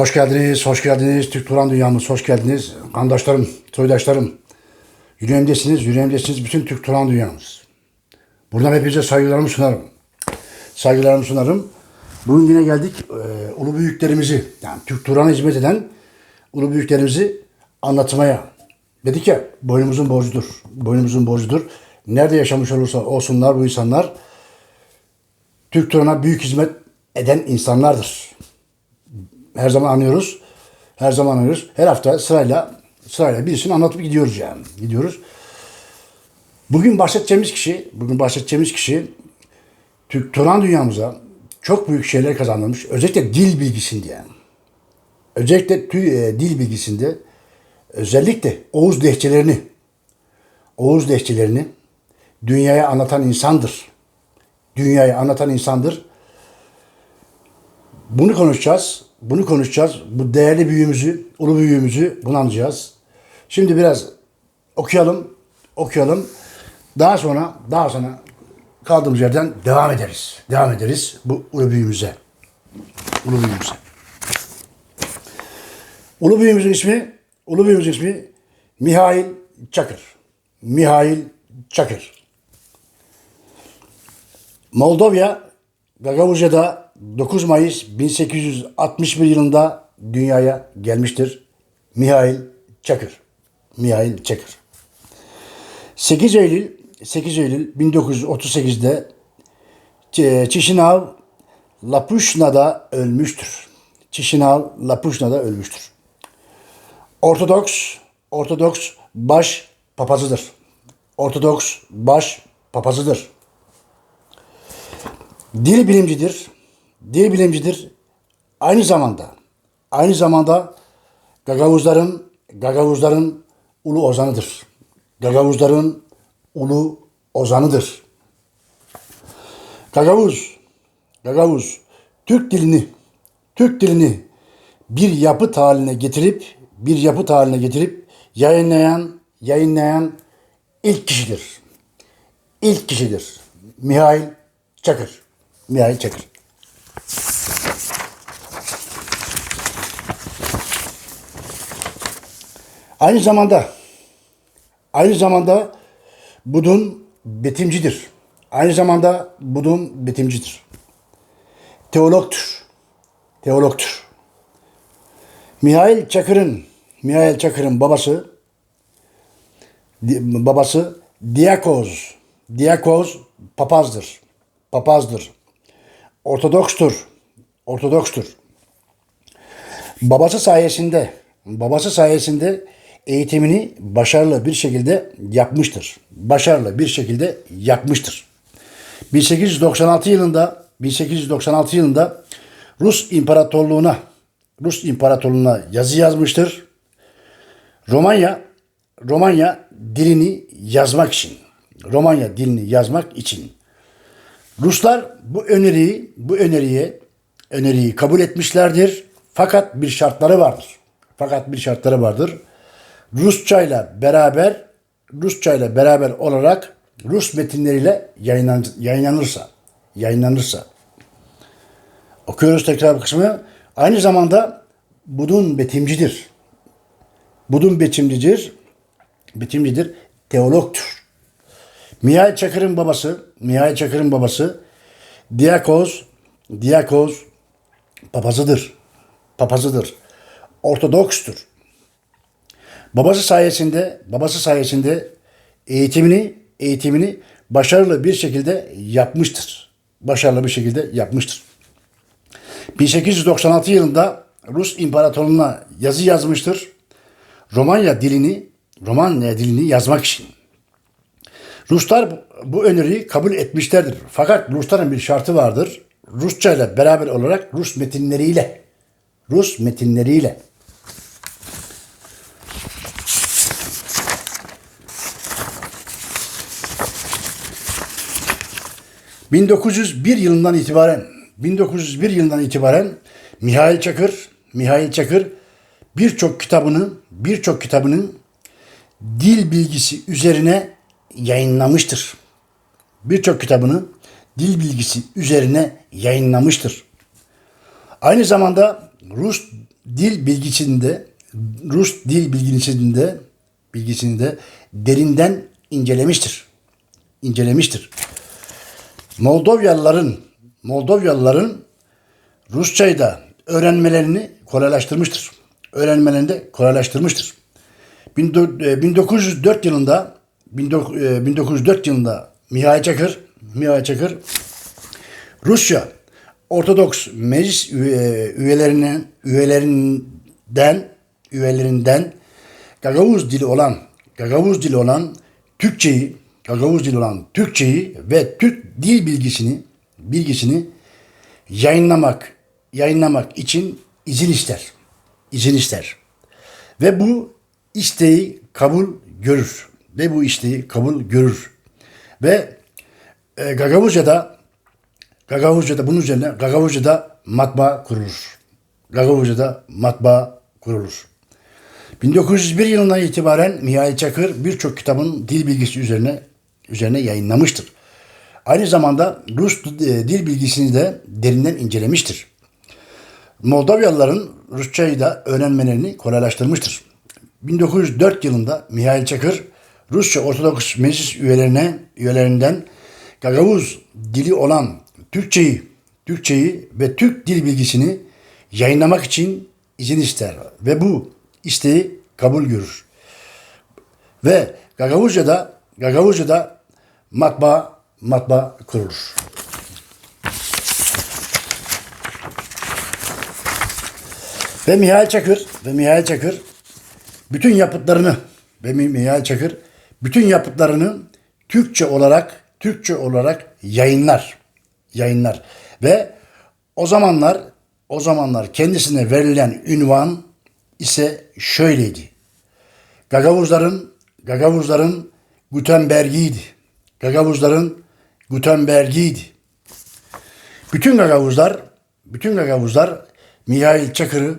Hoş geldiniz, hoş geldiniz. Türk Turan Dünyamız, hoş geldiniz. Kandaşlarım, soydaşlarım. Yüreğimdesiniz, yüreğimdesiniz bütün Türk Turan Dünyamız. Buradan hepinize saygılarımı sunarım. Saygılarımı sunarım. Bugün yine geldik e, ulu büyüklerimizi, yani Türk Turan'a hizmet eden ulu büyüklerimizi anlatmaya. Dedik ya, boynumuzun borcudur. Boynumuzun borcudur. Nerede yaşamış olursa olsunlar bu insanlar, Türk Turan'a büyük hizmet eden insanlardır her zaman anıyoruz. Her zaman anıyoruz. Her hafta sırayla sırayla birisini anlatıp gidiyoruz yani. Gidiyoruz. Bugün bahsedeceğimiz kişi, bugün bahsedeceğimiz kişi Türk Turan dünyamıza çok büyük şeyler kazandırmış. Özellikle dil bilgisinde yani. Özellikle tü- e, dil bilgisinde özellikle Oğuz lehçelerini Oğuz lehçelerini dünyaya anlatan insandır. Dünyaya anlatan insandır. Bunu konuşacağız. Bunu konuşacağız. Bu değerli büyüğümüzü, ulu büyüğümüzü bunu anlayacağız. Şimdi biraz okuyalım. Okuyalım. Daha sonra daha sonra kaldığımız yerden devam ederiz. Devam ederiz bu ulu büyüğümüze. Ulu büyüğümüze. Ulu büyüğümüzün ismi, ulu büyüğümüzün ismi Mihail Çakır. Mihail Çakır. Moldova Gagavuzya'da 9 Mayıs 1861 yılında dünyaya gelmiştir. Mihail Çakır. Mihail Çakır. 8 Eylül 8 Eylül 1938'de Ç- Çişinav Lapuşna'da ölmüştür. Çişinav Lapuşna'da ölmüştür. Ortodoks Ortodoks baş papazıdır. Ortodoks baş papazıdır. Dil bilimcidir. Dil bilimcidir. Aynı zamanda aynı zamanda Gagavuzların Gagavuzların ulu ozanıdır. Gagavuzların ulu ozanıdır. Gagavuz Gagavuz Türk dilini Türk dilini bir yapıt haline getirip bir yapıt haline getirip yayınlayan yayınlayan ilk kişidir. İlk kişidir. Mihail Çakır. Mihail Çakır. Aynı zamanda aynı zamanda Budun betimcidir. Aynı zamanda Budun betimcidir. Teologtur. Teologtur. Mihail Çakır'ın Mihail Çakır'ın babası babası Diakoz. Diakoz papazdır. Papazdır. Ortodokstur. Ortodokstur. Babası sayesinde babası sayesinde eğitimini başarılı bir şekilde yapmıştır. Başarılı bir şekilde yapmıştır. 1896 yılında 1896 yılında Rus İmparatorluğu'na Rus İmparatorluğu'na yazı yazmıştır. Romanya Romanya dilini yazmak için Romanya dilini yazmak için Ruslar bu öneriyi bu öneriye öneriyi kabul etmişlerdir. Fakat bir şartları vardır. Fakat bir şartları vardır. Rusçayla beraber Rusçayla beraber olarak Rus metinleriyle yayınlan, yayınlanırsa yayınlanırsa okuyoruz tekrar bu kısmı. Aynı zamanda Budun betimcidir. Budun betimcidir. Betimcidir. Teologtur. Mihail Çakır'ın babası, Mihail Çakır'ın babası Diakoz, Diakoz papazıdır. Papazıdır. Ortodokstur. Babası sayesinde, babası sayesinde eğitimini, eğitimini başarılı bir şekilde yapmıştır. Başarılı bir şekilde yapmıştır. 1896 yılında Rus İmparatorluğu'na yazı yazmıştır. Romanya dilini, Romanya dilini yazmak için. Ruslar bu öneriyi kabul etmişlerdir. Fakat Rusların bir şartı vardır. Rusça ile beraber olarak Rus metinleriyle Rus metinleriyle ...1901 yılından itibaren... ...1901 yılından itibaren... ...Mihail Çakır... ...Mihail Çakır... ...birçok kitabını... ...birçok kitabının... ...dil bilgisi üzerine yayınlamıştır. Birçok kitabını dil bilgisi üzerine yayınlamıştır. Aynı zamanda Rus dil bilgisinde Rus dil bilgisinde bilgisinde derinden incelemiştir. İncelemiştir. Moldovyalıların Moldovyalıların Rusçayı da öğrenmelerini kolaylaştırmıştır. Öğrenmelerini de kolaylaştırmıştır. 1904 yılında 1904 yılında Mihail Çakır Mihail Çakır Rusya Ortodoks Meclis üyelerinin üyelerinden üyelerinden Gagavuz dili olan Gagavuz dili olan Türkçeyi Gagavuz dili olan Türkçeyi ve Türk dil bilgisini bilgisini yayınlamak yayınlamak için izin ister. İzin ister. Ve bu isteği kabul görür. Ve bu isteği kabul görür. Ve e, Gagavuzca'da Gagavuzca'da bunun üzerine Gagavuzca'da matbaa kurulur. Gagavuzca'da matbaa kurulur. 1901 yılından itibaren Mihail Çakır birçok kitabın dil bilgisi üzerine üzerine yayınlamıştır. Aynı zamanda Rus e, dil bilgisini de derinden incelemiştir. Moldovyalıların Rusçayı da öğrenmelerini kolaylaştırmıştır. 1904 yılında Mihail Çakır Rusça Ortodoks Meclis üyelerine üyelerinden Gagavuz dili olan Türkçeyi, Türkçeyi ve Türk dil bilgisini yayınlamak için izin ister ve bu isteği kabul görür. Ve Gagavuzca'da Gagavuzca'da matbaa matbaa kurulur. Ve Mihail Çakır ve Mihail Çakır bütün yapıtlarını ve Mihail Çakır bütün yapıtlarını Türkçe olarak Türkçe olarak yayınlar. Yayınlar. Ve o zamanlar o zamanlar kendisine verilen ünvan ise şöyleydi. Gagavuzların Gagavuzların Gutenberg'iydi. Gagavuzların Gutenberg'iydi. Bütün Gagavuzlar bütün Gagavuzlar Mihail Çakır'ı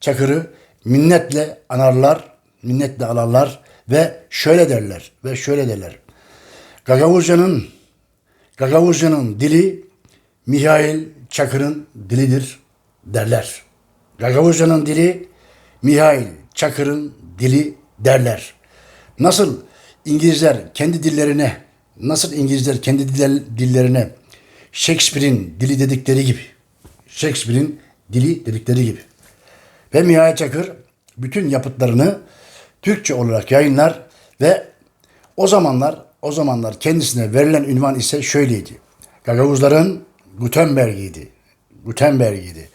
Çakır'ı minnetle anarlar, minnetle alarlar ve şöyle derler ve şöyle derler. Gagavuzca'nın Gagavuzca'nın dili Mihail Çakır'ın dilidir derler. Gagavuzca'nın dili Mihail Çakır'ın dili derler. Nasıl İngilizler kendi dillerine, nasıl İngilizler kendi dillerine Shakespeare'in dili dedikleri gibi, Shakespeare'in dili dedikleri gibi. Ve Mihail Çakır bütün yapıtlarını Türkçe olarak yayınlar ve o zamanlar o zamanlar kendisine verilen ünvan ise şöyleydi. Gagavuzların Gutenberg'iydi. Gutenberg'iydi.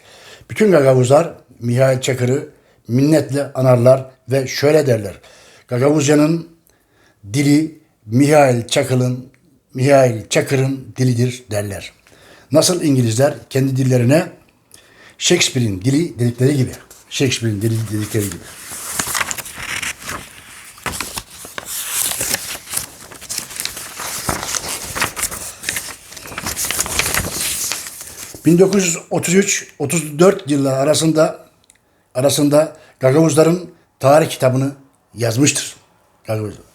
Bütün Gagavuzlar Mihail Çakır'ı minnetle anarlar ve şöyle derler. Gagavuzcanın dili Mihail Çakır'ın Mihail Çakır'ın dilidir derler. Nasıl İngilizler kendi dillerine Shakespeare'in dili dedikleri gibi. Shakespeare'in dili dedikleri gibi. ...1933-34 yıllar arasında arasında Gagavuzların tarih kitabını yazmıştır. Gagavuz.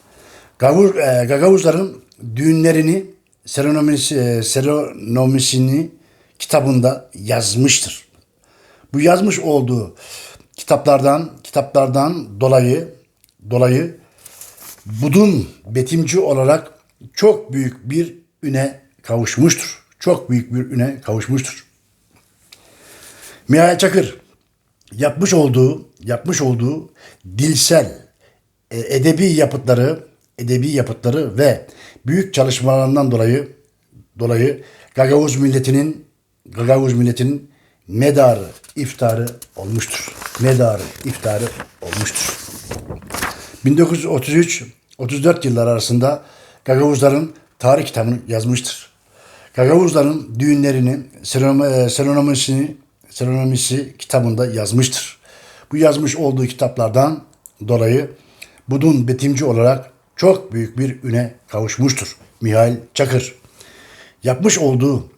Gagavuz, e, Gagavuzların düğünlerini, serenomisi, e, serenomisini kitabında yazmıştır. Bu yazmış olduğu kitaplardan kitaplardan dolayı dolayı Budun betimci olarak çok büyük bir üne kavuşmuştur. Çok büyük bir üne kavuşmuştur. Mihail Çakır yapmış olduğu yapmış olduğu dilsel e, edebi yapıtları edebi yapıtları ve büyük çalışmalarından dolayı dolayı Gagavuz milletinin Gagavuz milletinin medarı, iftarı olmuştur. Medarı, iftarı olmuştur. 1933-34 yıllar arasında Gagavuzların tarih kitabını yazmıştır. Gagavuzların düğünlerini, seronomisini, seronomisi kitabında yazmıştır. Bu yazmış olduğu kitaplardan dolayı Budun betimci olarak çok büyük bir üne kavuşmuştur. Mihail Çakır. Yapmış olduğu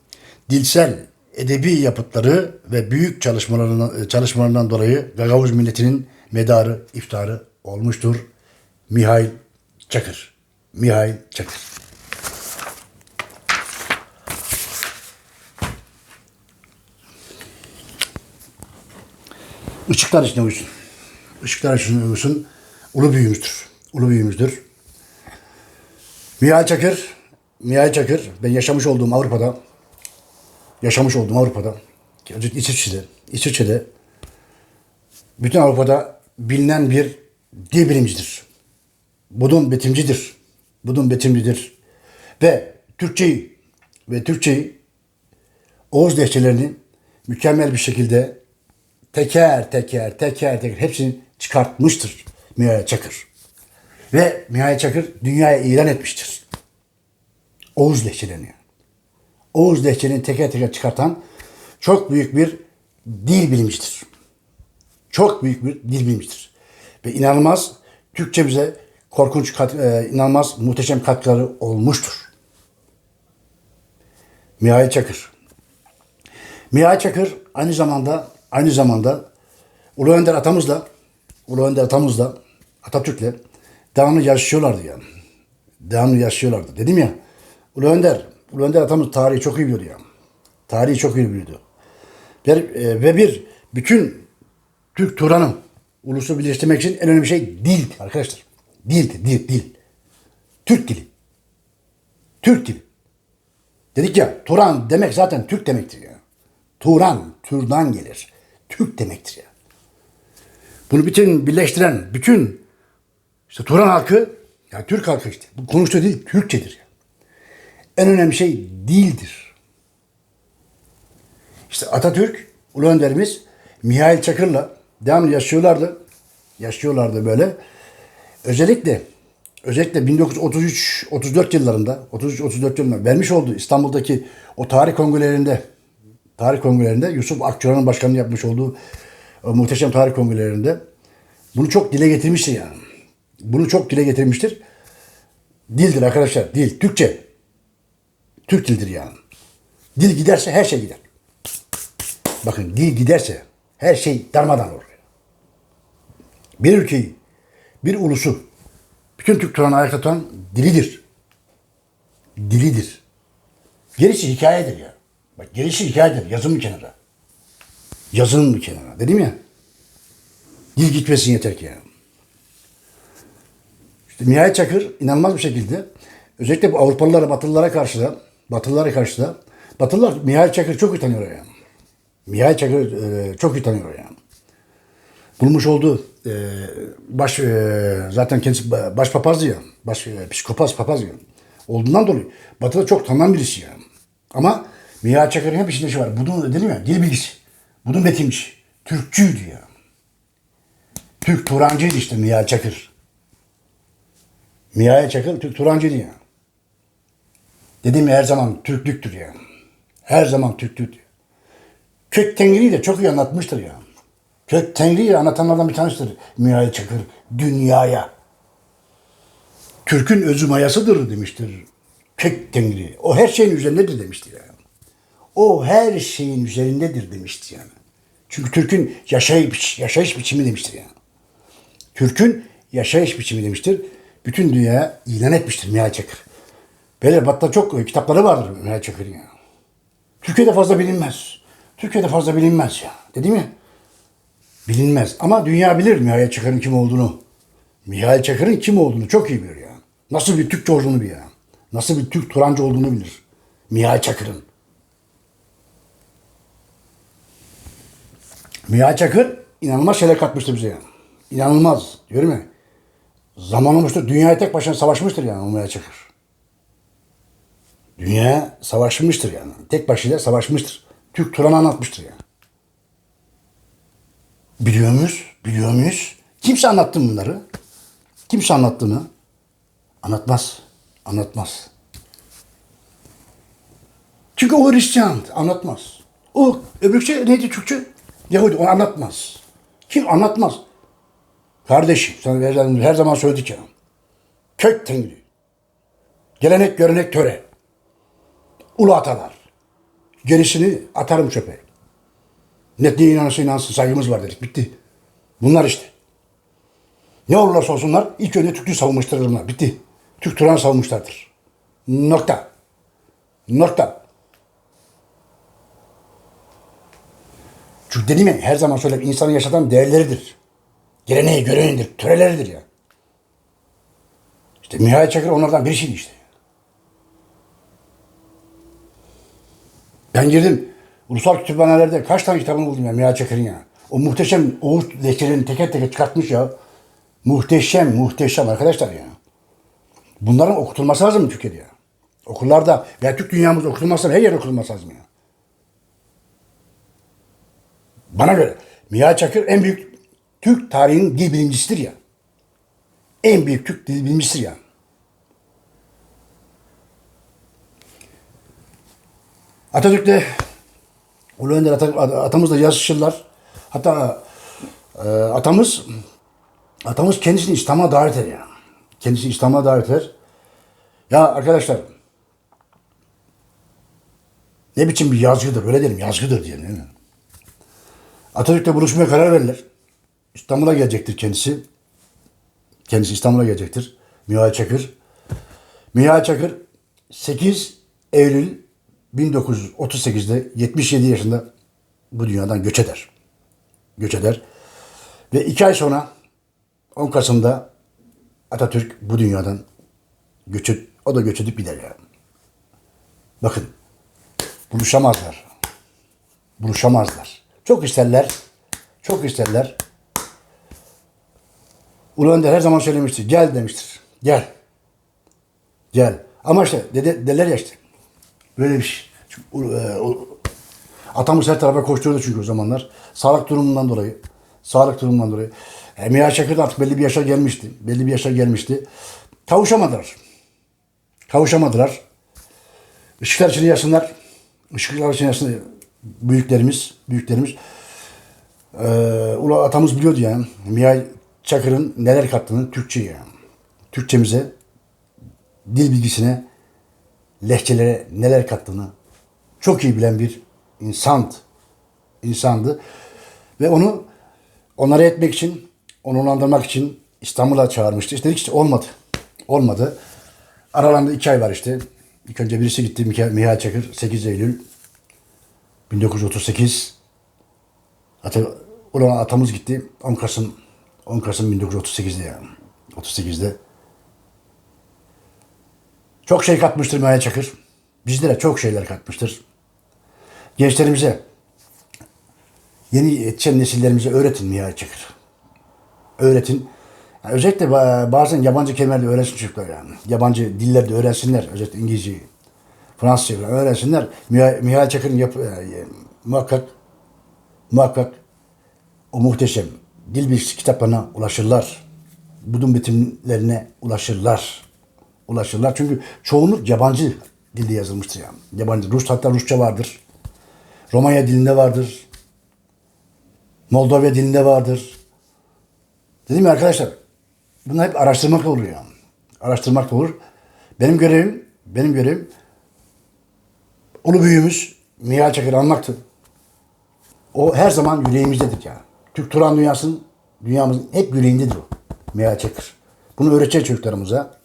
dilsel edebi yapıtları ve büyük çalışmalarından, çalışmalarından dolayı Gagavuz milletinin medarı, iftarı olmuştur. Mihail Çakır. Mihail Çakır. Işıklar içinde uyusun. Işıklar içinde uyusun. Ulu büyüğümüzdür. Ulu büyüğümüzdür. Mihail Çakır, Mihail Çakır, ben yaşamış olduğum Avrupa'da, yaşamış olduğum Avrupa'da, İsviçre'de, İsviçre'de, bütün Avrupa'da bilinen bir dil bilimcidir. Budun betimcidir. Budun betimcidir. Ve Türkçeyi ve Türkçeyi Oğuz lehçelerini mükemmel bir şekilde teker teker teker teker hepsini çıkartmıştır Mihail Çakır. Ve Mihail Çakır dünyaya ilan etmiştir. Oğuz lehçelerini. Oğuz lehçelerini teker teker çıkartan çok büyük bir dil bilimcidir. Çok büyük bir dil bilimcidir. Ve inanılmaz Türkçemize korkunç, kat, e, inanılmaz muhteşem katkıları olmuştur. Mihail Çakır. Mihail Çakır aynı zamanda aynı zamanda Ulu Önder atamızla Ulu Önder atamızla Atatürk'le devamlı yarışıyorlardı yani. Devamlı yarışıyorlardı. Dedim ya Ulu Önder, Ulu Önder atamız tarihi çok iyi biliyordu ya. Tarihi çok iyi biliyordu. Ve, e, ve bir bütün Türk Turan'ı ulusu birleştirmek için en önemli şey dil arkadaşlar. Dildi, dil, dil. Türk dili. Türk dili. Dedik ya Turan demek zaten Türk demektir ya. Turan, Tür'dan gelir. Türk demektir ya. Bunu bütün birleştiren, bütün işte Turan halkı, ya Türk halkı işte. Bu konuştuğu dil Türkçedir ya. En önemli şey dildir. İşte Atatürk, Ulu Önderimiz Mihail Çakır'la devamlı yaşıyorlardı. Yaşıyorlardı böyle. Özellikle özellikle 1933 34 yıllarında 33 34 yılında vermiş olduğu İstanbul'daki o tarih kongrelerinde tarih kongrelerinde Yusuf Akçura'nın başkanlığı yapmış olduğu o muhteşem tarih kongrelerinde bunu çok dile getirmiştir yani. Bunu çok dile getirmiştir. Dildir arkadaşlar. Dil. Türkçe. Türk dildir yani. Dil giderse her şey gider. Bakın dil giderse her şey darmadan olur. Bir ülkeyi, bir ulusu, bütün Türk Turan'ı ayakta tutan dilidir. Dilidir. Gerisi hikayedir ya. Bak gerisi hikayedir. Yazın bir kenara. Yazın bir kenara. Dedim ya. Dil gitmesin yeter ki yani. Nihayet Çakır inanılmaz bir şekilde özellikle bu Avrupalılara, Batılılara karşı da Batılılara karşı da Batılılar Mihail Çakır çok iyi tanıyor yani. Mihail Çakır e, çok iyi tanıyor yani. Bulmuş olduğu e, baş e, zaten kendisi baş papazdı ya. Baş e, psikopaz papaz ya. Olduğundan dolayı Batı'da çok tanınan birisi yani. Ama Mihail Çakır'ın hep içinde şey var. Budun dedim ya dil bilgisi. Budun betimci. Türkçüydü ya. Türk Turancıydı işte Mihail Çakır. Mihail Çakır Türk Turancıydı ya. Dedim ya her zaman Türklüktür ya. Her zaman Türklüktür. Kök Tengri'yi de çok iyi anlatmıştır ya. Kök Tengri'yi anlatanlardan bir tanesidir Mihail Çakır. Dünyaya. Türk'ün özü mayasıdır demiştir. Kök Tengri. O her şeyin üzerindedir demiştir yani. O her şeyin üzerindedir demiştir yani. Çünkü Türk'ün yaşayış, yaşayış biçimi demiştir yani. Türk'ün yaşayış biçimi demiştir. Bütün dünyaya ilan etmiştir Mihail Çakır. Böyle Batı'da çok kitapları vardır Mihail Çakır'ın ya. Türkiye'de fazla bilinmez. Türkiye'de fazla bilinmez ya. Dedim ya. Bilinmez. Ama dünya bilir Mihail Çakır'ın kim olduğunu. Mihail Çakır'ın kim olduğunu çok iyi bilir ya. Nasıl bir Türkçe olduğunu bilir ya. Nasıl bir Türk Turancı olduğunu bilir. Mihail Çakır'ın. Mihail Çakır inanılmaz şeyler katmıştır bize yani. İnanılmaz. Diyorum ya. Zaman olmuştur. Dünyaya tek başına savaşmıştır yani o Mihail Çakır. Dünyaya savaşmıştır yani. Tek başıyla savaşmıştır. Türk Turan'ı anlatmıştır yani. Biliyor muyuz? Biliyor muyuz? Kimse anlattı bunları? Kimse anlattı mı? Anlatmaz. Anlatmaz. Çünkü o Hristiyan anlatmaz. O öbür şey neydi Türkçe? Yahudi o anlatmaz. Kim anlatmaz? Kardeşim sana zaman, her zaman söyledik ya. Kök tengri. Gelenek, görenek, töre. Ulu atalar. Gerisini atarım çöpe. Ne diye inanırsa inansın saygımız var dedik. Bitti. Bunlar işte. Ne olurlarsa olsunlar ilk önce Türklüğü savunmuşlardır bunlar. Bitti. Türk Turan'ı savunmuşlardır. Nokta. Nokta. Çünkü dedim ya her zaman söyleyeyim insanı yaşatan değerleridir. Geleneği, göreneğidir, töreleridir ya. İşte Mihail Çakır onlardan birisiydi işte. Ben girdim. Ulusal kütüphanelerde kaç tane kitabını buldum ya Mihail Çakır'ın ya. O muhteşem Oğuz lehçelerini teker teker çıkartmış ya. Muhteşem, muhteşem arkadaşlar ya. Bunların okutulması lazım Türkiye'de ya. Okullarda veya Türk dünyamızda okutulması lazım. Her yer okutulması lazım ya. Bana göre Mihail Çakır en büyük Türk tarihinin dil bilimcisidir ya. En büyük Türk dil bilimcisidir ya. Atatürk'te Ulu Önder Ata- atamızla yazışırlar. Hatta e, atamız atamız kendisini İslam'a davet eder ya. Kendisini İslam'a davet eder. Ya arkadaşlar ne biçim bir yazgıdır öyle derim yazgıdır diye. değil mi? Atatürk'le buluşmaya karar verirler. İstanbul'a gelecektir kendisi. Kendisi İstanbul'a gelecektir. Mihail Çakır. Mihail Çakır 8 Eylül 1938'de 77 yaşında bu dünyadan göç eder. Göç eder. Ve iki ay sonra 10 Kasım'da Atatürk bu dünyadan göç o da göç edip gider yani. Bakın buluşamazlar. Buluşamazlar. Çok isterler. Çok isterler. Ulu Önder her zaman söylemiştir. Gel demiştir. Gel. Gel. Ama işte dede, derler ya işte. Böyle bir şey. Çünkü, e, o- atamız her tarafa koşturuyordu çünkü o zamanlar. Sağlık durumundan dolayı. Sağlık durumundan dolayı. E, Mihal Çakır da artık belli bir yaşa gelmişti. Belli bir yaşa gelmişti. Kavuşamadılar. Kavuşamadılar. Işıklar için yatsınlar. Işıklar için yatsınlar. Büyüklerimiz, büyüklerimiz. Ee, ula atamız biliyordu yani. Mihal Çakır'ın neler kattığını Türkçe'ye. Türkçemize, dil bilgisine, lehçelere neler kattığını çok iyi bilen bir insandı. insandı. Ve onu onlara etmek için, onurlandırmak için İstanbul'a çağırmıştı. İşte dedik işte olmadı. Olmadı. Aralarında iki ay var işte. İlk önce birisi gitti Mihal Çakır 8 Eylül 1938 Ata, ulan atamız gitti 10 Kasım 10 Kasım 1938'de yani. 38'de. Çok şey katmıştır Maya Çakır. Bizlere çok şeyler katmıştır. Gençlerimize, yeni yetişen nesillerimize öğretin Mihal Çakır. Öğretin. Yani özellikle ba- bazen yabancı kelimeler de öğrensin çocuklar yani. Yabancı diller de öğrensinler. Özellikle İngilizceyi, Fransızca öğrensinler. Mihal, Çakır'ın yap, e, muhakkak muhakkak o muhteşem dil bilgisi kitaplarına ulaşırlar. Budun bitimlerine ulaşırlar. Ulaşırlar. Çünkü çoğunluk yabancı dilde yazılmıştır yani. Yabancı. Rus hatta Rusça vardır. Romanya dilinde vardır. Moldova dilinde vardır. Dedim ya arkadaşlar bunlar hep araştırmak olur yani. Araştırmak olur. Benim görevim, benim görevim ulu büyüğümüz Mihal Çakır anlattı. O her zaman yüreğimizdedir yani. Türk Turan dünyasının, dünyamızın hep yüreğindedir o. Mihal Çakır. Bunu öğreteceğiz çocuklarımıza.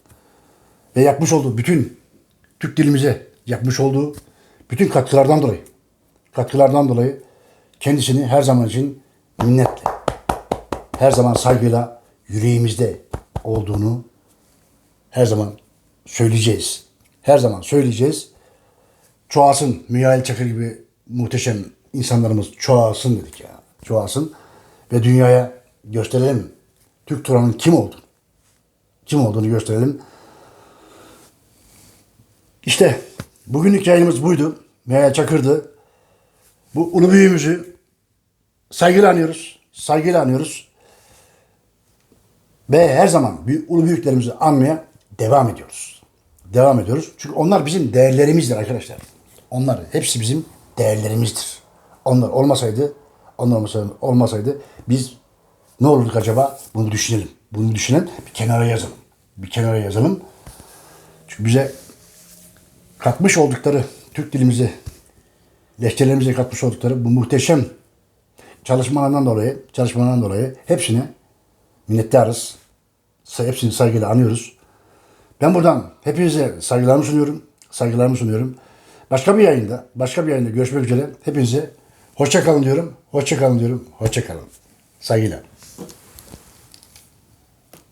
Ve yapmış olduğu bütün Türk dilimize yapmış olduğu bütün katkılardan dolayı katkılardan dolayı kendisini her zaman için minnetle, her zaman saygıyla yüreğimizde olduğunu her zaman söyleyeceğiz. Her zaman söyleyeceğiz. Çoğalsın. Mihail Çakır gibi muhteşem insanlarımız çoğalsın dedik ya. Çoğalsın. Ve dünyaya gösterelim. Türk Turan'ın kim olduğunu. Kim olduğunu gösterelim. İşte bugünlük yayınımız buydu. Mihail Çakır'dı. Bu ulu büyüğümüzü saygıyla anıyoruz. Saygıyla anıyoruz. Ve her zaman büyük, ulu büyüklerimizi anmaya devam ediyoruz. Devam ediyoruz. Çünkü onlar bizim değerlerimizdir arkadaşlar. Onlar hepsi bizim değerlerimizdir. Onlar olmasaydı, onlar olmasaydı, biz ne olurduk acaba? Bunu düşünelim. Bunu düşünelim. Bir kenara yazalım. Bir kenara yazalım. Çünkü bize katmış oldukları Türk dilimize, lehçelerimize katmış oldukları bu muhteşem çalışmalarından dolayı, çalışmalarından dolayı hepsine minnettarız. Hepsini saygıyla anıyoruz. Ben buradan hepinize saygılarımı sunuyorum. Saygılarımı sunuyorum. Başka bir yayında, başka bir yayında görüşmek üzere. Hepinize Hoşça kalın diyorum. Hoşça kalın diyorum. Hoşça kalın. Saygıyla.